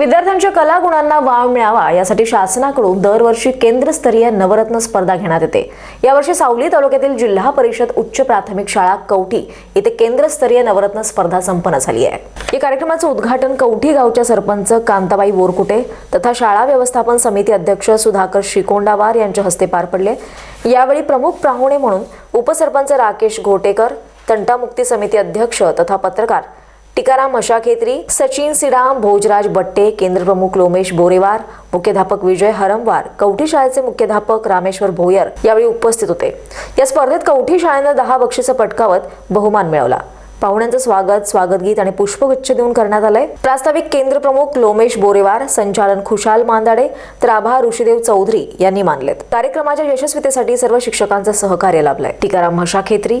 विद्यार्थ्यांच्या कला गुणांना वाव मिळावा यासाठी शासनाकडून दरवर्षी केंद्रस्तरीय नवरत्न स्पर्धा घेण्यात येते. यावर्षी सावली तालुक्यातील जिल्हा परिषद उच्च प्राथमिक शाळा कवठी येथे केंद्रस्तरीय नवरत्न स्पर्धा संपन्न झाली आहे. या कार्यक्रमाचं उद्घाटन कवठी गावच्या सरपंच कांताबाई बोरकुटे तथा शाळा व्यवस्थापन समिती अध्यक्ष सुधाकर शिकोंडावार यांच्या हस्ते पार पडले. यावेळी प्रमुख पाहुणे म्हणून उपसरपंच राकेश घोटेकर तंटामुक्ती समिती अध्यक्ष तथा पत्रकार टिकाराम मशाखेत्री सचिन सिडाम भोजराज बट्टे केंद्रप्रमुख लोमेश बोरेवार मुख्याध्यापक विजय हरमवार कवठी शाळेचे मुख्याध्यापक रामेश्वर भोयर यावेळी उपस्थित होते. या स्पर्धेत कवठी शाळेनं दहा बक्षिसं पटकावत बहुमान मिळवला. पाहुण्यांचं स्वागत स्वागतगीत आणि पुष्पगुच्छ देऊन करण्यात आलंय. प्रास्ताविक केंद्रप्रमुख लोमेश बोरेवार संचालन खुशाल मांदाडे तर आभा ऋषीदेव चौधरी यांनी मानलेत. कार्यक्रमाच्या यशस्वीतेसाठी सर्व शिक्षकांचं सहकार्य लाभलंय. Tikaram Mashakhetri